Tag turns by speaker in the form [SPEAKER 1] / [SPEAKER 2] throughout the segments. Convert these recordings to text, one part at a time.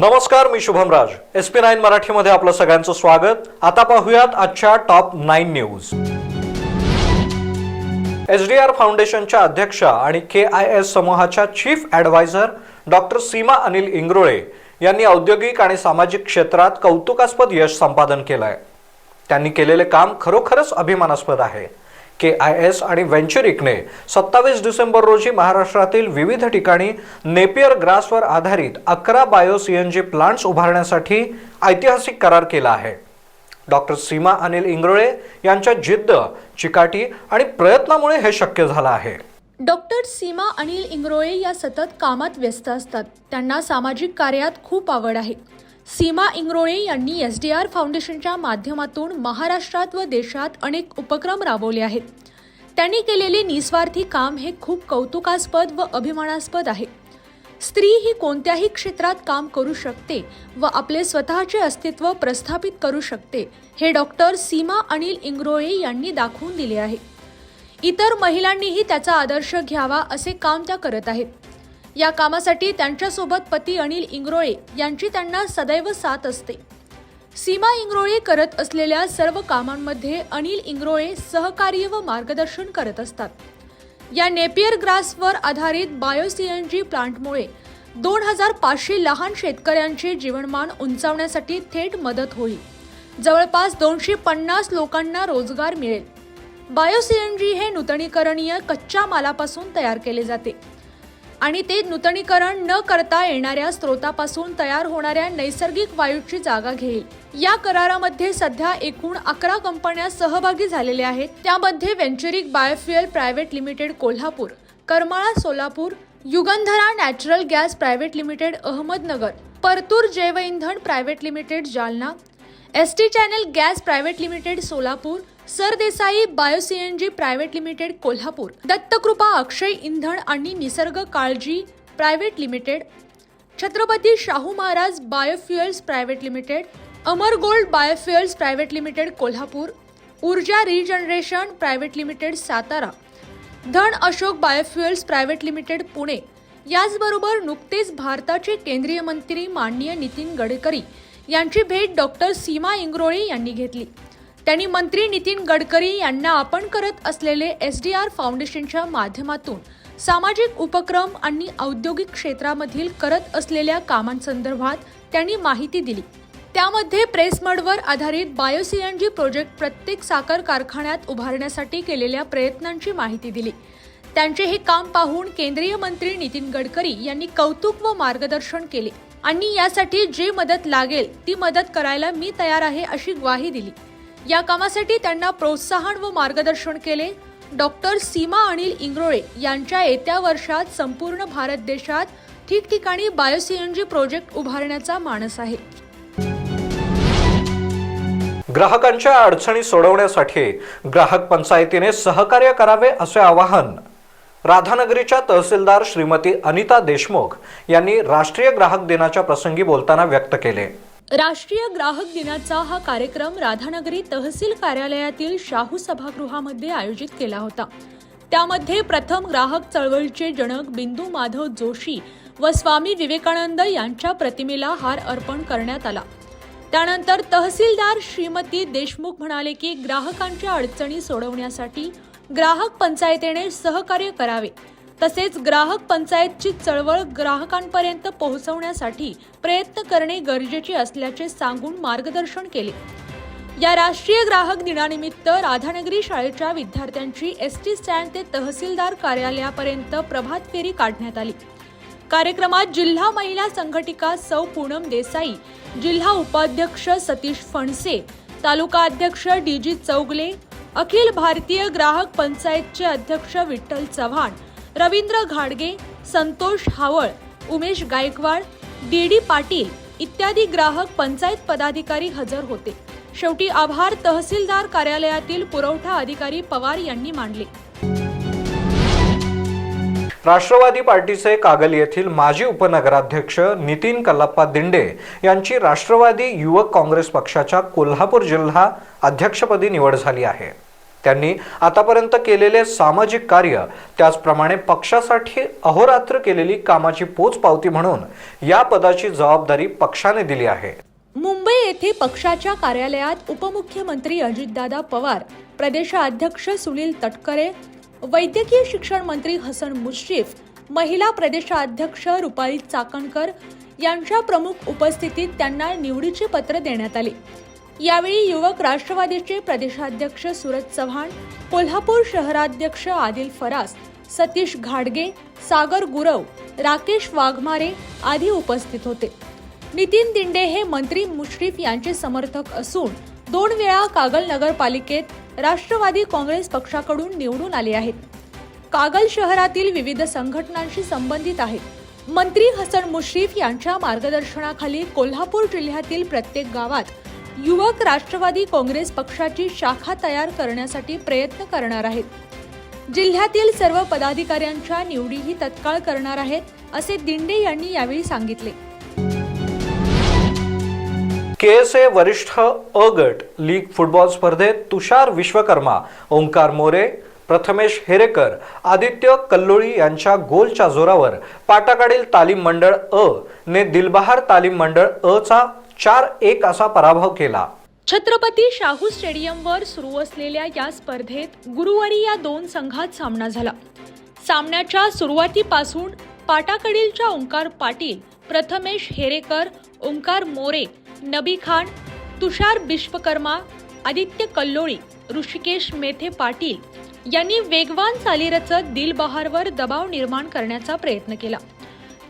[SPEAKER 1] नमस्कार मी Shubham Raj. S P nine मराठीमध्ये आपलं सगळ्यांचं स्वागत. आता पाहूयात आजच्या top nine news S D R फाउंडेशनच्या अध्यक्षा आणि के आय एस समूहाच्या chief adviser doctor Seema Anil Ingrole यांनी औद्योगिक आणि सामाजिक क्षेत्रात कौतुकास्पद यश संपादन केलं आहे त्यांनी केलेले काम खरोखरच अभिमानास्पद आहे. के आय एस आणि व्हेंचरिकने सत्तावीस डिसेंबर रोजी महाराष्ट्रातील विविध ठिकाणी नेपियर ग्रासवर आधारित अकरा bio C N G plants उभारण्यासाठी ऐतिहासिक करार केला आहे. डॉक्टर सीमा अनिल इंगरोळे यांच्या जिद्द चिकाटी आणि प्रयत्नामुळे हे शक्य झालं आहे.
[SPEAKER 2] डॉक्टर सीमा अनिल इंगरोळे या सतत कामात व्यस्त असतात. त्यांना सामाजिक कार्यात खूप आवड आहे. सीमा इंग्रोळे यांनी एस डी आर फाउंडेशनच्या माध्यमातून महाराष्ट्रात व देशात अनेक उपक्रम राबवले आहेत. त्यांनी केलेले निस्वार्थी काम हे खूप कौतुकास्पद व अभिमानास्पद आहे. स्त्री ही कोणत्याही क्षेत्रात काम करू शकते व आपले स्वतःचे अस्तित्व प्रस्थापित करू शकते हे डॉक्टर सीमा अनिल इंग्रोळे यांनी दाखवून दिले आहे. इतर महिलांनीही त्याचा आदर्श घ्यावा असे काम त्या करत आहेत. या कामासाठी त्यांच्यासोबत पती अनिल इंग्रोळे यांची त्यांना सदैव साथ असते. सीमा इंग्रोळे करत असलेल्या सर्व कामांमध्ये अनिल इंग्रोळे सहकार्य व मार्गदर्शन करत असतात. या नेपियर ग्रासवर आधारित बायोसीएनजी प्लांटमुळे दोन हजार पाचशे लहान शेतकऱ्यांचे जीवनमान उंचावण्यासाठी थेट मदत होईल. जवळपास दोनशे पन्नास लोकांना रोजगार मिळेल. बायोसीएनजी हे नूतनीकरणीय कच्च्या मालापासून तयार केले जाते. आणि ते नूतनीकरण न करता येणाऱ्या स्रोतापासून तयार होणाऱ्या नैसर्गिक वायूची जागा घेईल. या करारामध्ये सध्या एकूण अकरा कंपन्या सहभागी झालेल्या आहेत. त्यामध्ये व्हेंचरिक biofuel private limited Kolhapur Karmala Solapur Yugandhara natural gas private limited Ahmednagar Partur जैवइंधन private limited Jalna S T channel gas private limited Solapur Sardesai bio CNG private limited Kolhapur. Dattakrupa Akshay इंधन आणि निसर्ग काळजी private limited. Chhatrapati Shahu Maharaj biofuels private limited. Amar gold biofuels private limited Kolhapur. Urja regeneration private limited Satara. Dhan Ashok biofuels private limited Pune. याचबरोबर नुकतेच भारताचे केंद्रीय मंत्री माननीय नितीन गडकरी यांची भेट डॉक्टर सीमा इंग्रोळे यांनी घेतली. त्यांनी मंत्री नितीन गडकरी यांना आपण करत असलेले एस डी आर फाउंडेशनच्या माध्यमातून सामाजिक उपक्रम आणि औद्योगिक क्षेत्रामधील करत असलेल्या कामांसंदर्भात त्यांनी माहिती दिली. त्यामध्ये प्रेसमडवर आधारित बायोसीएनजी प्रोजेक्ट प्रत्येक साखर कारखान्यात उभारण्यासाठी केलेल्या प्रयत्नांची माहिती दिली. त्यांचे हे काम पाहून केंद्रीय मंत्री नितीन गडकरी यांनी कौतुक व मार्गदर्शन केले आणि यासाठी जी मदत लागेल ती मदत करायला मी तयार आहे अशी ग्वाही दिली. या कामासाठी त्यांना प्रोत्साहन व मार्गदर्शन केले. डॉक्टर सीमा अनिल इंग्रोळे यांच्या येत्या वर्षात संपूर्ण भारत देशात ठिकठिकाणी बायोसीएनजी प्रोजेक्ट उभारण्याचा मानस आहे.
[SPEAKER 1] ग्राहकांच्या अडचणी सोडवण्यासाठी ग्राहक पंचायतीने सहकार्य करावे असे आवाहन राधानगरीच्या तहसीलदार श्रीमती अनिता देशमुख यांनी राष्ट्रीय ग्राहक दिनाच्या प्रसंगी बोलताना व्यक्त केले.
[SPEAKER 2] राष्ट्रीय ग्राहक दिनाचा हा कार्यक्रम राधानगरी तहसील कार्यालयातील शाहू सभागृहामध्ये आयोजित केला होता. त्यामध्ये प्रथम ग्राहक चळवळीचे जनक बिंदू माधव जोशी व स्वामी विवेकानंद यांच्या प्रतिमेला हार अर्पण करण्यात आला. त्यानंतर तहसीलदार श्रीमती देशमुख म्हणाले की ग्राहकांच्या अडचणी सोडवण्यासाठी ग्राहक पंचायतीने सहकार्य करावे. तसेच ग्राहक पंचायतची चळवळ ग्राहकांपर्यंत पोहोचवण्यासाठी प्रयत्न करणे गरजेचे असल्याचे सांगून मार्गदर्शन केले. या राष्ट्रीय ग्राहक दिनानिमित्त राधानगरी शाळेच्या विद्यार्थ्यांची एस टी स्टँड ते तहसीलदार कार्यालयापर्यंत प्रभात फेरी काढण्यात आली. कार्यक्रमात जिल्हा महिला संघटिका सौ पूनम देसाई जिल्हा उपाध्यक्ष सतीश फणसे तालुका अध्यक्ष डी जी चौगले अखिल भारतीय ग्राहक पंचायतचे अध्यक्ष विठ्ठल चव्हाण रवींद्र घाडगे संतोष हावळ उमेश गायकवाड डी डी पाटील इत्यादी ग्राहक पंचायत पदाधिकारी हजर होते. शेवटी आभार तहसीलदार कार्यालयातील पुरवठा अधिकारी पवार यांनी मांडले.
[SPEAKER 1] राष्ट्रवादी पार्टीचे कागल येथील माजी उपनगराध्यक्ष नितीन कल्लाप्पा दिंडे यांची राष्ट्रवादी युवक काँग्रेस पक्षाच्या कोल्हापूर जिल्हा अध्यक्षपदी निवड झाली आहे. त्यांनी आतापर्यंत केलेले सामाजिक कार्य त्याचप्रमाणे पक्षासाठी अहोरात्र केलेली कामाची पोचपावती म्हणून या पदाची जबाबदारी पक्षाने दिली आहे.
[SPEAKER 2] मुंबई येथे पक्षाच्या कार्यालयात उपमुख्यमंत्री अजितदादा पवार प्रदेशाध्यक्ष सुनील तटकरे वैद्यकीय शिक्षण मंत्री हसन मुश्रीफ महिला प्रदेशाध्यक्ष रुपाली चाकणकर यांच्या प्रमुख उपस्थितीत त्यांना निवडीची पत्र देण्यात आली. यावेळी युवक राष्ट्रवादीचे प्रदेशाध्यक्ष सुरज चव्हाण कोल्हापूर शहराध्यक्ष आदिल फरास सतीश घाडगे सागर गुरव राकेश वाघमारे आदी उपस्थित होते. नितीन दिंडे हे मंत्री मुश्रीफ यांचे समर्थक असून दोन वेळा कागल नगरपालिकेत राष्ट्रवादी काँग्रेस पक्षाकडून निवडून आले आहेत. कागल शहरातील विविध संघटनांशी संबंधित आहेत. मंत्री हसन मुश्रीफ यांच्या मार्गदर्शनाखाली कोल्हापूर जिल्ह्यातील प्रत्येक गावात युवक राष्ट्रवादी काँग्रेस पक्षाची शाखा तयार करण्यासाठी प्रयत्न करणार आहेत. जिल्ह्यातील सर्व पदाधिकाऱ्यांच्या निवडीही तत्काळ करणार आहेत असे दिंडे यांनी यावेळी सांगितले.
[SPEAKER 1] के एस ए वरिष्ठ अ गट लीग फुटबॉल स्पर्धेत तुषार विश्वकर्मा ओंकार मोरे प्रथमेश हेरेकर आदित्य कल्लोळी यांच्या गोलच्या जोरावर पाटाकडील तालीम मंडळ अ ने दिलबहार तालीम मंडळ अ चा चार एक असा पराभव केला.
[SPEAKER 2] छत्रपती शाहू स्टेडियमवर सुरू असलेल्या या स्पर्धेत गुरुवारी या दोन संघात सामना झाला. सामन्याच्या सुरुवातीपासून पाटाकडीलच्या ओंकार पाटील प्रथमेश हेरेकर ओंकार मोरे नबी खान तुषार विश्वकर्मा आदित्य कल्लोळी ऋषिकेश मेथे पाटील यांनी वेगवान चाली रचत दिलबहारवर दबाव निर्माण करण्याचा प्रयत्न केला.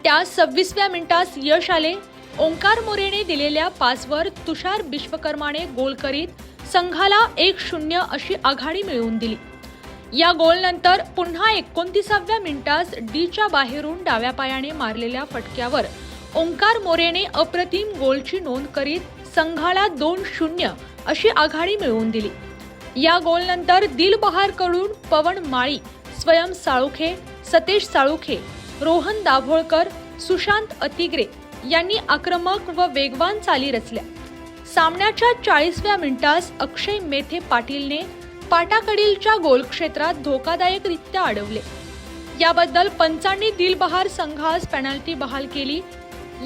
[SPEAKER 2] त्या सव्वीसव्या मिनिटास यश आले ओंकार मोरेने दिलेल्या पासवर तुषार विश्वकर्माने गोल करीत संघाला एक शून्य अशी आघाडी मिळवून दिली. या गोलनंतर पुन्हा एकोणतीसाव्या मिनिटास डीच्या बाहेरून डाव्या पायाने मारलेल्या फटक्यावर ओंकार मोरेने अप्रतिम गोलची नोंद करीत संघाला दोन शून्य अशी आघाडी मिळवून दिली. या गोलनंतर दिलबहारकडून पवन माळी स्वयं साळुखे सतेश साळुखे रोहन दाभोळकर सुशांत अतिग्रे यांनी आक्रमक व वेगवान चाली रचल्या. सामन्याच्या चाळीसव्या मिनिटास अक्षय मेथे पाटीलने पाटाकडीलच्या गोलक्षेत्रात धोकादायकरित्या अडवले. याबद्दल पंचांनी दिलबहार संघास पेनल्टी बहाल केली.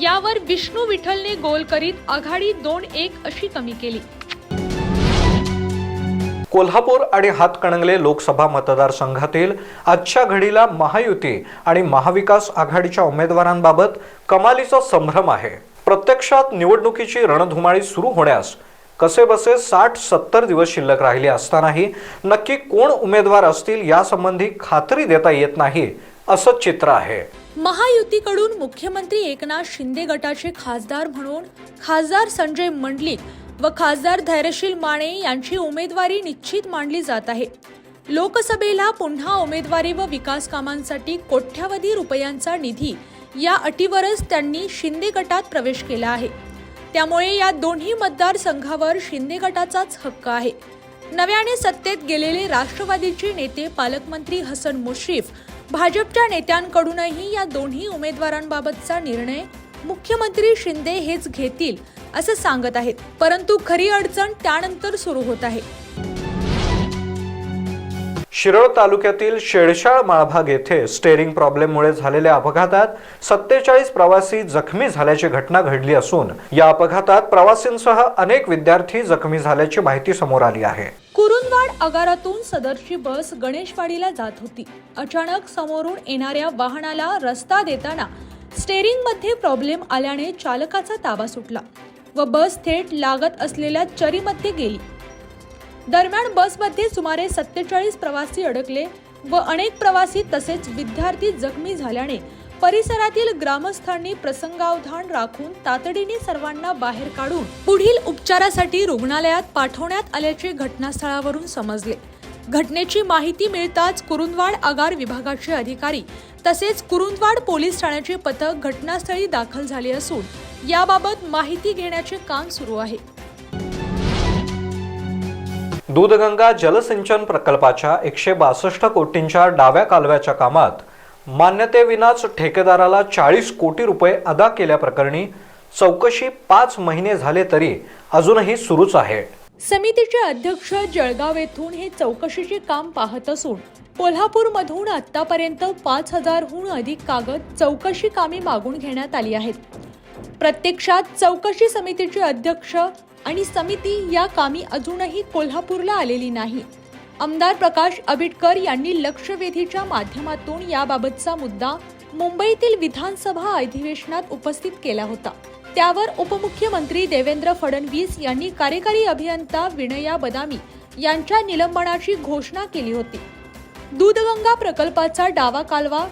[SPEAKER 2] यावर विष्णू विठ्ठलने गोल करीत आघाडी दोन एक अशी कमी केली.
[SPEAKER 1] कोल्हापूर आणि हातकणंगले लोकसभा मतदारसंघातील आजच्या घडीला महायुती आणि महाविकास आघाडीच्या उमेदवारांबाबत कमालीचा संभ्रम आहे. प्रत्यक्षात निवडणुकीची रणधुमाळी सुरू होण्यास कसे बसे साठ सत्तर दिवस शिल्लक राहिले असतानाही नक्की कोण उमेदवार असतील यासंबंधी खात्री देता येत नाही असं चित्र आहे.
[SPEAKER 2] महायुतीकडून मुख्यमंत्री एकनाथ शिंदे गटाचे खासदार म्हणून खासदार संजय मंडलिक व खासदार धैर्यशील माने यांची उमेदवारी निश्चित मांडली जात आहे. लोकसभेला पुन्हा उमेदवारी व विकास कामांसाठी कोट्यावधी रुपयांचा निधी या अटीवरच त्यांनी शिंदे गटात प्रवेश केला आहे. त्यामुळे या दोन्ही मतदारसंघावर शिंदे गटाचाच हक्क आहे. नव्याने सत्तेत गेलेले राष्ट्रवादीचे नेते पालकमंत्री हसन मुश्रीफ भाजपच्या नेत्यांकडूनही या दोन्ही उमेदवारांबाबतचा निर्णय मुख्यमंत्री शिंदे हेच घेतील असं सांगत आहेत. परंतु खरी अडचण त्यानंतर सुरू होत आहे.
[SPEAKER 1] शिरोळ तालुक्यातील शेळशाळ माळभाग येथे स्टेअरिंग प्रॉब्लेममुळे झालेल्या अपघातात सत्तेचाळीस प्रवासी जखमी झाल्याची घटना घडली असून या अपघातात प्रवासींसह अनेक विद्यार्थी जखमी झाल्याची माहिती समोर आली आहे.
[SPEAKER 2] कुरुंदवाड आगारातून सदरची बस गणेशवाडीला जात होती. अचानक समोरून येणाऱ्या वाहनाला रस्ता देताना स्टेअरिंगमध्ये प्रॉब्लेम आल्याने चालकाचा ताबा सुटला. व बस थेट लागत असलेल्या चरीमध्ये गेली. दरम्यान बसमध्ये सुमारे सत्तेचाळीस प्रवासी अडकले व अनेक प्रवासी तसेच विद्यार्थी जखमी झाल्याने परिसरातील ग्रामस्थांनी प्रसंगावधान राखून तातडीने सर्वांना बाहेर काढून पुढील उपचारासाठी रुग्णालयात पाठवण्यात आल्याचे घटनास्थळावरून समजले. घटनेची माहिती मिळताच कुरुंदवाड आगार विभागाचे अधिकारी तसेच कुरुंदवाड पोलीस ठाण्याचे पथक घटनास्थळी दाखल झाले असून याबाबत माहिती घेण्याचे काम सुरू आहे.
[SPEAKER 1] दूधगंगा जलसिंचन प्रकल्पाच्या एकशे बासष्ट कोटींच्या डाव्या कालव्याच्या कामात मान्यतेविनाच ठेकेदाराला चाळीस कोटी रुपये अदा केल्याप्रकरणी चौकशी पाच महिने झाले तरी अजूनही सुरूच आहे.
[SPEAKER 2] समितीचे अध्यक्ष जळगाव येथून हे चौकशीचे काम पाहत असून कोल्हापूरमधून आतापर्यंत पाच हजारहून अधिक कागद चौकशी कामे मागून घेण्यात आली आहेत. प्रत्यक्षात चौकशी समितीचे अध्यक्ष आणि समिती या कामी अजूनही कोल्हापूरला आलेली नाही. आमदार प्रकाश आबिटकर यांनी लक्षवेधीच्या माध्यमातून याबाबतचा मुद्दा मुंबईतील विधानसभा अधिवेशनात उपस्थित केला होता. त्यावर उपमुख्यमंत्री देवेंद्र फडणवीस यांनी कार्यकारी अभियंता विनया बदामी यांच्या निलंबनाची घोषणा केली होती. दूधगंगा प्रकल्पाचा डावा कालवा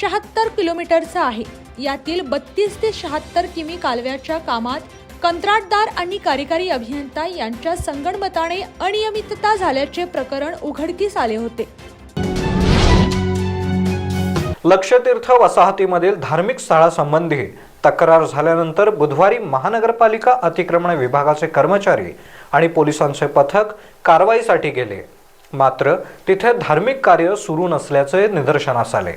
[SPEAKER 2] शहात्तर किलोमीटरचा आहे. यातील बत्तीस ते शहात्तर किमी कालव्याच्या कामात कंत्राटदार आणि कार्यकारी अभियंता यांच्या संगणमताने अनियमितता झाल्याचे प्रकरण उघडकीस आले होते.
[SPEAKER 1] लक्षतीर्थ वसाहतीमधील धार्मिक स्थळासंबंधी तक्रार झाल्यानंतर बुधवारी महानगरपालिका अतिक्रमण विभागाचे कर्मचारी आणि पोलिसांचे पथक कारवाईसाठी गेले. मात्र तिथे धार्मिक कार्य सुरू नसल्याचे निदर्शनास आले.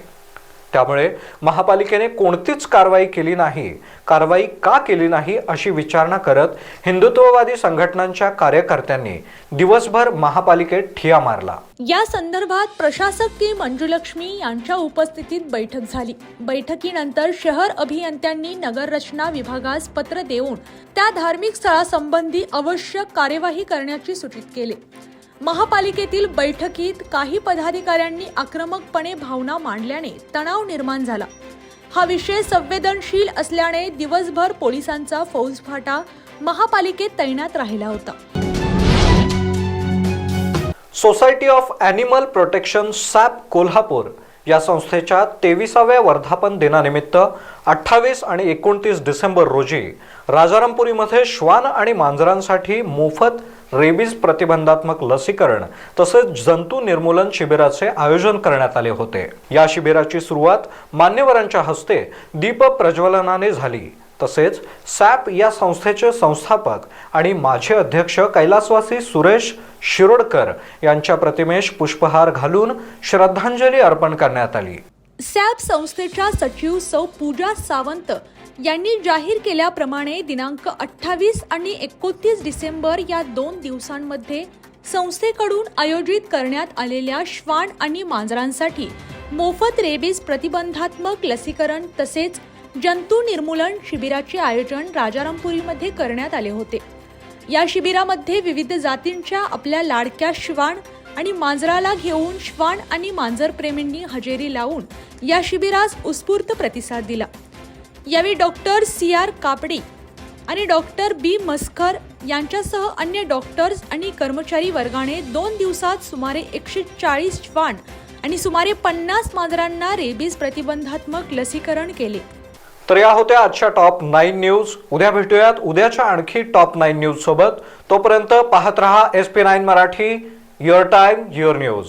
[SPEAKER 1] त्यामुळे महापालिकेने कोणतीच कारवाई केली नाही. कारवाई का केली नाही अशी विचारणा करत हिंदुत्ववादी संघटनांच्या कार्यकर्त्यांनी दिवसभर महापालिकेत ठिया मारला.
[SPEAKER 2] या संदर्भात प्रशासक के मंजुलक्ष्मी यांच्या उपस्थितीत बैठक झाली. बैठकीनंतर शहर अभियंत्यांनी नगररचना विभागास पत्र देऊन त्या धार्मिक स्थळासंबंधी आवश्यक कार्यवाही करण्याची सूचित केले. महापालिकेतील बैठकीत काही पदाधिकाऱ्यांनी आक्रमकपणे भावना मांडल्याने तणाव निर्माण झाला. हा विषय संवेदनशील असल्याने दिवसभर पोलिसांचा फौजफाटा महापालिकेत तैनात राहिला होता.
[SPEAKER 1] Society of animal protection SAP Kolhapur या संस्थेच्या तेविसाव्या वर्धापन दिनानिमित्त अठ्ठावीस आणि एकोणतीस डिसेंबर रोजी राजारामपुरीमध्ये श्वान आणि मांजरांसाठी मोफत रेबीज प्रतिबंधात्मक लसीकरण तसेच जंतू निर्मूलन शिबिराचे आयोजन करण्यात आले होते. या शिबिराची सुरुवात मान्यवरांच्या हस्ते दीप प्रज्वलनाने झाली. तसेच सॅप या संस्थेचे संस्थापक आणि माझे अध्यक्ष कैलासवासी सुरेश शिरोडकर यांच्या प्रतिमेश पुष्पहार घालून श्रद्धांजली अर्पण करण्यात आली.
[SPEAKER 2] सॅप संस्थेच्या सचिव सौ पूजा सावंत यांनी जाहीर केल्याप्रमाणे दिनांक अठ्ठावीस आणि एकोणतीस डिसेंबर या दोन दिवसांमध्ये संस्थेकडून आयोजित करण्यात आलेल्या श्वान आणि मांजरांसाठी मोफत रेबीज प्रतिबंधात्मक लसीकरण तसेच जंतू निर्मूलन शिबिराचे आयोजन राजारामपुरीमध्ये करण्यात आले होते. या शिबिरामध्ये विविध जातींच्या आपल्या लाडक्या श्वान आणि मांजराला घेऊन श्वान आणि मांजरप्रेमींनी हजेरी लावून या शिबिरास उत्स्फूर्त प्रतिसाद दिला. यावेळी डॉक्टर सी. आर. कापडे आणि डॉक्टर बी. मस्कर यांच्यासह अन्य डॉक्टर्स आणि कर्मचारी वर्गाने दोन दिवसात सुमारे एकशे चाळीस श्वान आणि सुमारे पन्नास मांजरांना रेबीज प्रतिबंधात्मक लसीकरण केले.
[SPEAKER 1] तर या होत्या आजच्या टॉप नाईन न्यूज. उद्या भेटूयात. उद्याच्या आणखी टॉप नाईन न्यूज सोबत. तोपर्यंत पाहत रहा S P nine Marathi. Your time your news